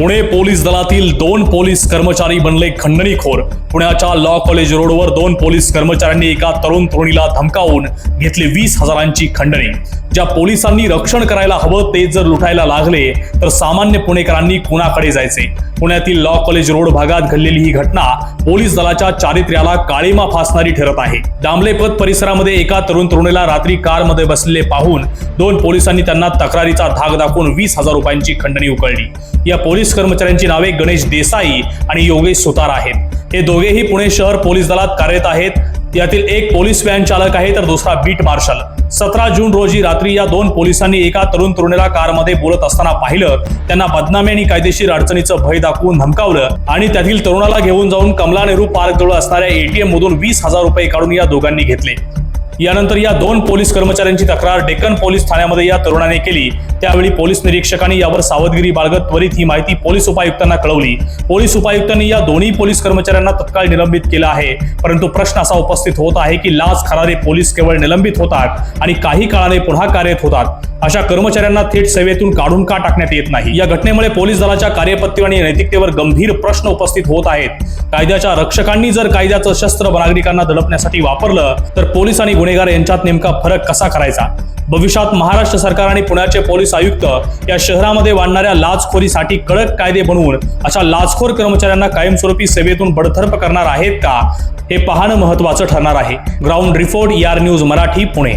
Pune police दलातील दोन police कर्मचारी बनले खंडणीखोर. पुण्याच्या लॉ कॉलेज रोडवर दोन पोलीस कर्मचाऱ्यांनी एका तरुण तरुणीला धमकावून घेतली वीस हजारांची खंडणी. ज्या पोलिसांनी रक्षण करायला हवं ते जर लुटायला लागले तर सामान्य पुणेकरांनी कुणाकडे जायचे? पुण्यातील लॉ कॉलेज रोड भागात घडलेली ही घटना पोलीस दलाच्या चारित्र्याला काळीमा फासणारी ठरत आहे. दामलेपत परिसरामध्ये एका तरुण तरुणीला रात्री कारमध्ये बसलेले पाहून दोन पोलिसांनी त्यांना तक्रारीचा धाक दाखवून वीस हजार रुपयांची खंडणी उकळली. या पोलीस पोलीस कर्मचाऱ्यांची नावे गणेश देसाई आणि योगेश सुतार आहेत. हे दोघेही पुणे शहर पोलीस दलात कार्यरत आहेत. यातील एक पोलीस व्हॅन चालक आहे तर दुसरा बीट मार्शल. सतरा जून रोजी रात्री या दोन पोलिसांनी एका तरुण तरुणीला कारमध्ये बोलत असताना पाहिलं. त्यांना बदनामी आणि कायदेशीर अडचणीचं भय दाखवून धमकावलं आणि त्यातील तरुणाला घेऊन जाऊन कमला नेहरू पार्क जवळ असणाऱ्या एटीएम मधून वीस हजार रुपये काढून या दोघांनी घेतले. यानंतर या दोन पोलीस कर्मचाऱ्यांची तक्रार डेक्कन पोलीस ठाण्यामध्ये या तरुणाने केली. त्यावेळी पोलीस निरीक्षकांनी यावर सावधगिरी बाळगत त्वरित ही माहिती पोलीस उपायुक्तांना कळवली. पोलीस उपायुक्तांनी या दोन्ही पोलीस कर्मचाऱ्यांना तत्काळ निलंबित केलं आहे. परंतु प्रश्न असा उपस्थित होत आहे की लाच खरारे पोलीस केवळ निलंबित होतात आणि काही काळाने पुन्हा कार्यरत होतात. अशा कर्मचाऱ्यांना थेट सेवेतून काढून का टाकण्यात येत नाही? या घटनेमुळे पोलीस दलाच्या कार्यपत्ती आणि नैतिकतेवर गंभीर प्रश्न उपस्थित होत आहेत. कायद्याच्या रक्षकांनी जर कायद्याचं शस्त्र नागरिकांना दडपण्यासाठी वापरलं तर पोलीस आणि गुन्हेगार यांच्यात नेमका फरक कसा करायचा? भविष्यात महाराष्ट्र सरकार आणि पुण्याचे पोलीस आयुक्त या शहरामध्ये वाढणाऱ्या लाचखोरीसाठी कडक कायदे बनवून अशा लाचखोर कर्मचाऱ्यांना कायमस्वरूपी सेवेतून बडथर्प करणार आहेत का? हे पाहणं महत्वाचं ठरणार आहे. ग्राउंड रिपोर्ट यार न्यूज मराठी पुणे.